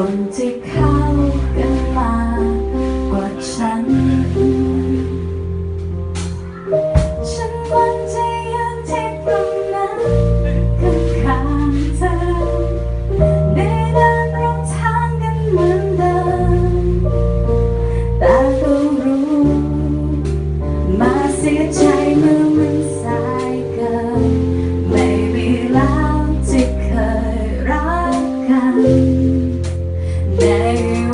คนที่เข้ากันมากว่าฉัน ฉันวันจะยืนที่ตรงนั้นข้างๆเธอได้เดินร่วทางกันเหมือนเดิมแต่ก็รู้มาเสียใจ Baby.